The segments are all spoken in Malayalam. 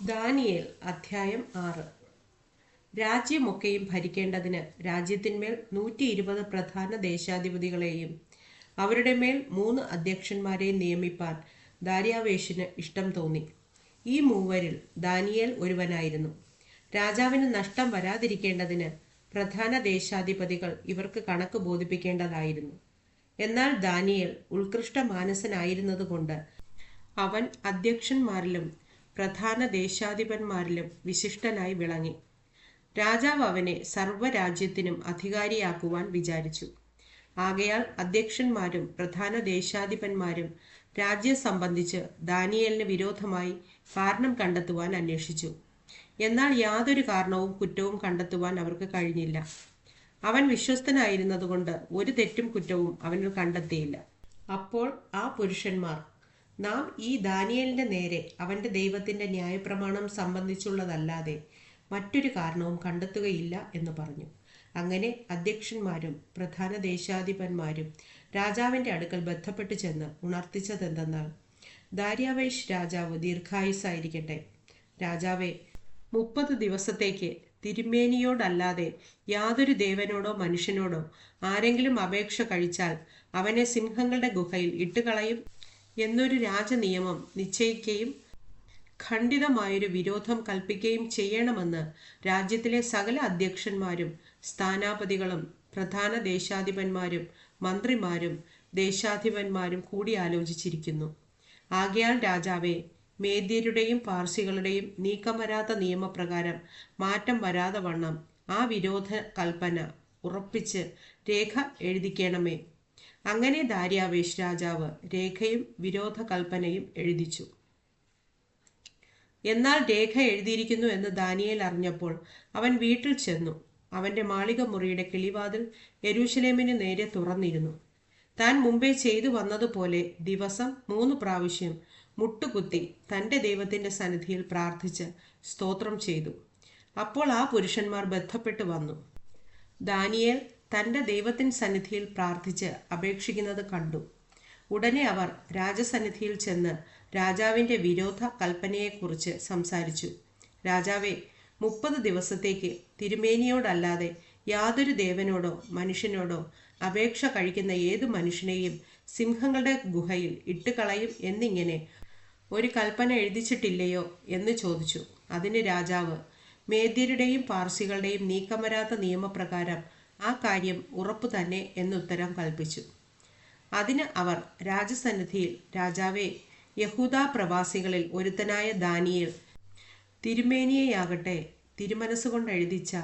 ദാനിയേൽ അധ്യായം ആറ്. രാജ്യമൊക്കെയും ഭരിക്കേണ്ടതിന് രാജ്യത്തിന്മേൽ നൂറ്റി ഇരുപത് പ്രധാന ദേശാധിപതികളെയും അവരുടെ മേൽ മൂന്ന് അധ്യക്ഷന്മാരെയും നിയമിപ്പാൻ ദാര്യാവേഷിന് ഇഷ്ടം തോന്നി. ഈ മൂവരിൽ ദാനിയേൽ ഒരുവനായിരുന്നു. രാജാവിന് നഷ്ടം വരാതിരിക്കേണ്ടതിന് പ്രധാന ദേശാധിപതികൾ ഇവർക്ക് കണക്ക് ബോധിപ്പിക്കേണ്ടതായിരുന്നു. എന്നാൽ ദാനിയേൽ ഉത്കൃഷ്ട മാനസനായിരുന്നതുകൊണ്ട് അവൻ അധ്യക്ഷന്മാരിലും പ്രധാന ദേശാധിപന്മാരിലും വിശിഷ്ടനായി വിളങ്ങി. രാജാവ് അവനെ സർവരാജ്യത്തിനും അധികാരിയാക്കുവാൻ വിചാരിച്ചു. ആകയാൽ അധ്യക്ഷന്മാരും പ്രധാന ദേശാധിപന്മാരും രാജ്യം സംബന്ധിച്ച് ദാനിയലിന് വിരോധമായി കാരണം കണ്ടെത്തുവാൻ അന്വേഷിച്ചു. എന്നാൽ യാതൊരു കാരണവും കുറ്റവും കണ്ടെത്തുവാൻ അവർക്ക് കഴിഞ്ഞില്ല. അവൻ വിശ്വസ്തനായിരുന്നതുകൊണ്ട് ഒരു തെറ്റും കുറ്റവും അവനിൽ കണ്ടെത്തിയില്ല. അപ്പോൾ ആ പുരുഷന്മാർ നാം ഈ ദാനിയലിന്റെ നേരെ അവന്റെ ദൈവത്തിന്റെ ന്യായപ്രമാണം സംബന്ധിച്ചുള്ളതല്ലാതെ മറ്റൊരു കാരണവും കണ്ടെത്തുകയില്ല എന്ന് പറഞ്ഞു. അങ്ങനെ അധ്യക്ഷന്മാരും പ്രധാന ദേശാധിപന്മാരും രാജാവിന്റെ അടുക്കൽ ബന്ധപ്പെട്ടു ചെന്ന് ഉണർത്തിച്ചതെന്തെന്നാൽ ദാര്യാവേഷ് രാജാവ് ദീർഘായുസായിരിക്കട്ടെ രാജാവെ മുപ്പത് ദിവസത്തേക്ക് തിരുമേനിയോടല്ലാതെ യാതൊരു ദേവനോടോ മനുഷ്യനോടോ ആരെങ്കിലും അപേക്ഷ കഴിച്ചാൽ അവനെ സിംഹങ്ങളുടെ ഗുഹയിൽ ഇട്ടുകളയും എന്നൊരു രാജനിയമം നിശ്ചയിക്കുകയും ഖണ്ഡിതമായൊരു വിരോധം കൽപ്പിക്കുകയും ചെയ്യണമെന്ന് രാജ്യത്തിലെ സകല അധ്യക്ഷന്മാരും സ്ഥാനാപതികളും പ്രധാന ദേശാധിപന്മാരും മന്ത്രിമാരും ദേശാധിപന്മാരും കൂടി ആലോചിച്ചിരിക്കുന്നു. ആകയാൽ രാജാവെ മേദ്യരുടെയും പാർസികളുടെയും നീക്കം വരാത്ത നിയമപ്രകാരം മാറ്റം വരാതെ വണ്ണം ആ വിരോധ കൽപ്പന ഉറപ്പിച്ച് രേഖ എഴുതിക്കണമേ. അങ്ങനെ ദാര്യാവേശ് രാജാവ് രേഖയും വിരോധ കൽപ്പനയും എഴുതിച്ചു. എന്നാൽ രേഖ എഴുതിയിരിക്കുന്നു എന്ന് ദാനിയേൽ അറിഞ്ഞപ്പോൾ അവൻ വീട്ടിൽ ചെന്നു. അവന്റെ മാളിക മുറിയുടെ കിളിവാതിൽ യരൂഷലേമിന് നേരെ തുറന്നിരുന്നു. താൻ മുമ്പേ ചെയ്തു വന്നതുപോലെ ദിവസം മൂന്ന് പ്രാവശ്യം മുട്ടുകുത്തി തന്റെ ദൈവത്തിന്റെ സന്നിധിയിൽ പ്രാർത്ഥിച്ച് സ്തോത്രം ചെയ്തു. അപ്പോൾ ആ പുരുഷന്മാർ ബന്ധപ്പെട്ട് വന്നു. ദാനിയേൽ തന്റെ ദൈവത്തിൻ സന്നിധിയിൽ പ്രാർത്ഥിച്ച് അപേക്ഷിക്കുന്നത് കണ്ടു. ഉടനെ അവർ രാജസന്നിധിയിൽ ചെന്ന് രാജാവിന്റെ വിരോധ കൽപ്പനയെക്കുറിച്ച് സംസാരിച്ചു. രാജാവെ മുപ്പത് ദിവസത്തേക്ക് തിരുമേനിയോടല്ലാതെ യാതൊരു ദേവനോടോ മനുഷ്യനോടോ അപേക്ഷ കഴിക്കുന്ന ഏത് മനുഷ്യനെയും സിംഹങ്ങളുടെ ഗുഹയിൽ ഇട്ടുകളയും എന്നിങ്ങനെ ഒരു കൽപ്പന എഴുതിച്ചിട്ടില്ലയോ എന്ന് ചോദിച്ചു. അതിന് രാജാവ് മേദ്യരുടെയും പാർസികളുടെയും നീക്കം വരാത്ത നിയമപ്രകാരം ആ കാര്യം ഉറപ്പു തന്നെ എന്നുത്തരം കൽപ്പിച്ചു. അതിന് അവർ രാജസന്നിധിയിൽ രാജാവേ യഹൂദ പ്രവാസികളിൽ ഒരുത്തനായ ദാനിയേൽ തിരുമേനിയെയാകട്ടെ തിരുമനസ്സുകൊണ്ട് എഴുതിച്ച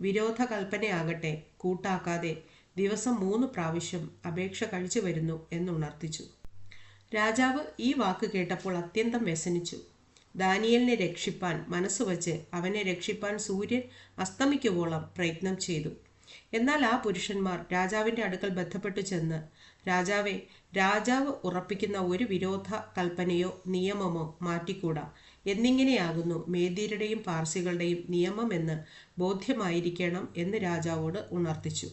വിരോധ കൽപ്പനയാകട്ടെ കൂട്ടാക്കാതെ ദിവസം മൂന്ന് പ്രാവശ്യം അപേക്ഷ കഴിച്ചു വരുന്നു എന്നുണർത്തിച്ചു. രാജാവ് ഈ വാക്ക് കേട്ടപ്പോൾ അത്യന്തം വ്യസനിച്ചു. ദാനിയലിനെ രക്ഷിപ്പാൻ മനസ്സുവച്ച് അവനെ രക്ഷിപ്പാൻ സൂര്യൻ അസ്തമിക്കുവോളം പ്രയത്നം ചെയ്തു. എന്നാൽ ആ പുരുഷന്മാർ രാജാവിന്റെ അടുക്കൽ ബന്ധപ്പെട്ടു ചെന്ന് രാജാവെ രാജാവ് ഉറപ്പിക്കുന്ന ഒരു വിരോധ കൽപ്പനയോ നിയമമോ മാറ്റിക്കൂടാ. എന്നിങ്ങനെയാകുന്നു മേദ്യരുടെയും പാർസികളുടെയും നിയമമെന്ന് ബോധ്യമായിരിക്കണം എന്ന് രാജാവോട് ഉണർത്തിച്ചു.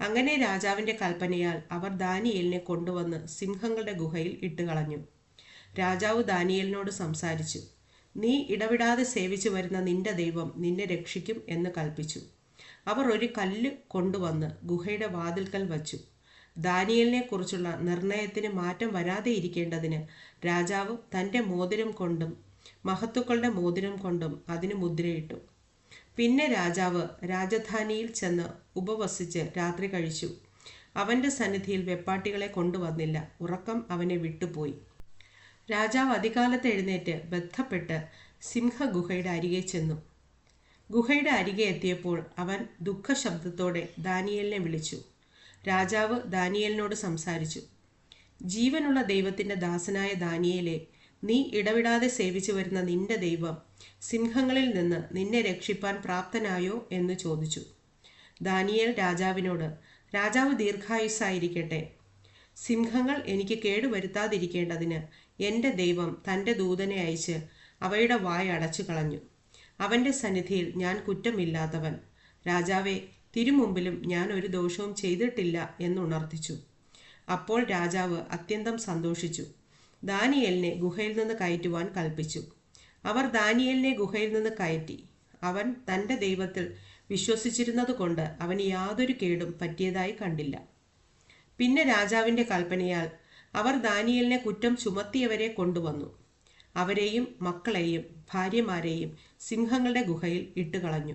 അങ്ങനെ രാജാവിന്റെ കൽപ്പനയാൽ അവർ ദാനിയേലിനെ കൊണ്ടുവന്ന് സിംഹങ്ങളുടെ ഗുഹയിൽ ഇട്ടുകളഞ്ഞു. രാജാവ് ദാനിയേലിനോട് സംസാരിച്ചു നീ ഇടവിടാതെ സേവിച്ചു വരുന്ന നിന്റെ ദൈവം നിന്നെ രക്ഷിക്കും എന്ന് കൽപ്പിച്ചു. അവർ ഒരു കല്ല് കൊണ്ടുവന്ന് ഗുഹയുടെ വാതിൽക്കൽ വച്ചു. ദാനിയലിനെ കുറിച്ചുള്ള നിർണയത്തിന് മാറ്റം വരാതെ ഇരിക്കേണ്ടതിന് രാജാവ് തന്റെ മോതിരം കൊണ്ടും മഹത്തുക്കളുടെ മോതിരം കൊണ്ടും അതിന് മുദ്രയിട്ടു. പിന്നെ രാജാവ് രാജധാനിയിൽ ചെന്ന് ഉപവസിച്ച് രാത്രി കഴിച്ചു. അവന്റെ സന്നിധിയിൽ വെപ്പാട്ടികളെ കൊണ്ടുവന്നില്ല. ഉറക്കം അവനെ വിട്ടുപോയി. രാജാവ് അധികാലത്ത് എഴുന്നേറ്റ് ബന്ധപ്പെട്ട് സിംഹഗുഹയുടെ അരികെ ചെന്നു. ഗുഹയുടെ അരികെ എത്തിയപ്പോൾ അവൻ ദുഃഖശബ്ദത്തോടെ ദാനിയലിനെ വിളിച്ചു. രാജാവ് ദാനിയലിനോട് സംസാരിച്ചു. ജീവനുള്ള ദൈവത്തിന്റെ ദാസനായ ദാനിയലെ നീ ഇടവിടാതെ സേവിച്ചു വരുന്ന നിന്റെ ദൈവം സിംഹങ്ങളിൽ നിന്ന് നിന്നെ രക്ഷിപ്പാൻ പ്രാപ്തനായോ എന്ന് ചോദിച്ചു. ദാനിയേൽ രാജാവിനോട് രാജാവ് ദീർഘായുസ്സായിരിക്കട്ടെ. സിംഹങ്ങൾ എനിക്ക് കേടുവരുത്താതിരിക്കേണ്ടതിന് എന്റെ ദൈവം തന്റെ ദൂതനെ അയച്ച് അവയുടെ വായ അടച്ചു കളഞ്ഞു അവന്റെ സന്നിധിയിൽ ഞാൻ കുറ്റമില്ലാത്തവൻ. രാജാവെ തിരുമുമ്പിലും ഞാൻ ഒരു ദോഷവും ചെയ്തിട്ടില്ല എന്നുണർത്തിച്ചു. അപ്പോൾ രാജാവ് അത്യന്തം സന്തോഷിച്ചു. ദാനിയലിനെ ഗുഹയിൽ നിന്ന് കയറ്റുവാൻ കൽപ്പിച്ചു. അവർ ദാനിയലിനെ ഗുഹയിൽ നിന്ന് കയറ്റി. അവൻ തന്റെ ദൈവത്തിൽ വിശ്വസിച്ചിരുന്നതുകൊണ്ട് അവന് യാതൊരു കേടും പറ്റിയതായി കണ്ടില്ല. പിന്നെ രാജാവിന്റെ കൽപ്പനയാൽ അവർ ദാനിയലിനെ കുറ്റം ചുമത്തിയവരെ കൊണ്ടുവന്നു. അവരെയും മക്കളെയും ഭാര്യമാരെയും സിംഹങ്ങളുടെ ഗുഹയിൽ ഇട്ടുകളഞ്ഞു.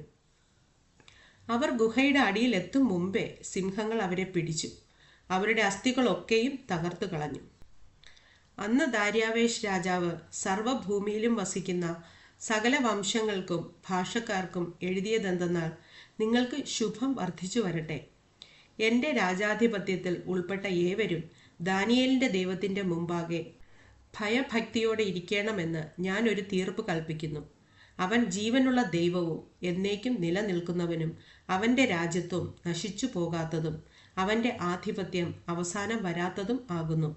അവർ ഗുഹയുടെ അടിയിൽ എത്തും മുമ്പേ സിംഹങ്ങൾ അവരെ പിടിച്ചു. അവരുടെ അസ്ഥികളൊക്കെയും തകർത്തു കളഞ്ഞു. അന്ന് ദാര്യാവേശ് രാജാവ് സർവഭൂമിയിലും വസിക്കുന്ന സകല വംശങ്ങൾക്കും ഭാഷക്കാർക്കും എഴുതിയതെന്തെന്നാൽ നിങ്ങൾക്ക് ശുഭം വർദ്ധിച്ചു വരട്ടെ. എന്റെ രാജാധിപത്യത്തിൽ ഉൾപ്പെട്ട ഏവരും ദാനിയേലിന്റെ ദൈവത്തിന്റെ മുമ്പാകെ ഭയഭക്തിയോടെ ഇരിക്കണമെന്ന് ഞാൻ ഒരു തീർപ്പ് കൽപ്പിക്കുന്നു. അവൻ ജീവനുള്ള ദൈവവും എന്നേക്കും നിലനിൽക്കുന്നവനും അവന്റെ രാജ്യത്വം നശിച്ചു പോകാത്തതും അവന്റെ ആധിപത്യം അവസാനം വരാത്തതും ആകുന്നു.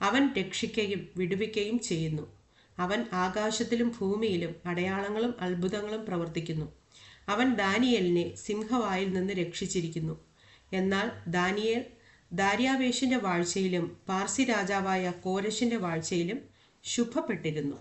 അവൻ രക്ഷിക്കുകയും വിടുവിക്കുകയും ചെയ്യുന്നു. അവൻ ആകാശത്തിലും ഭൂമിയിലും അടയാളങ്ങളും അത്ഭുതങ്ങളും പ്രവർത്തിക്കുന്നു. അവൻ ദാനിയലിനെ സിംഹവായിൽ നിന്ന് രക്ഷിച്ചിരിക്കുന്നു. എന്നാൽ ദാനിയേൽ ദാര്യാവേഷിന്റെ വാഴ്ചയിലും പാർസി രാജാവായ കോരശിന്റെ വാഴ്ചയിലും ശുഭപ്പെട്ടിരുന്നു.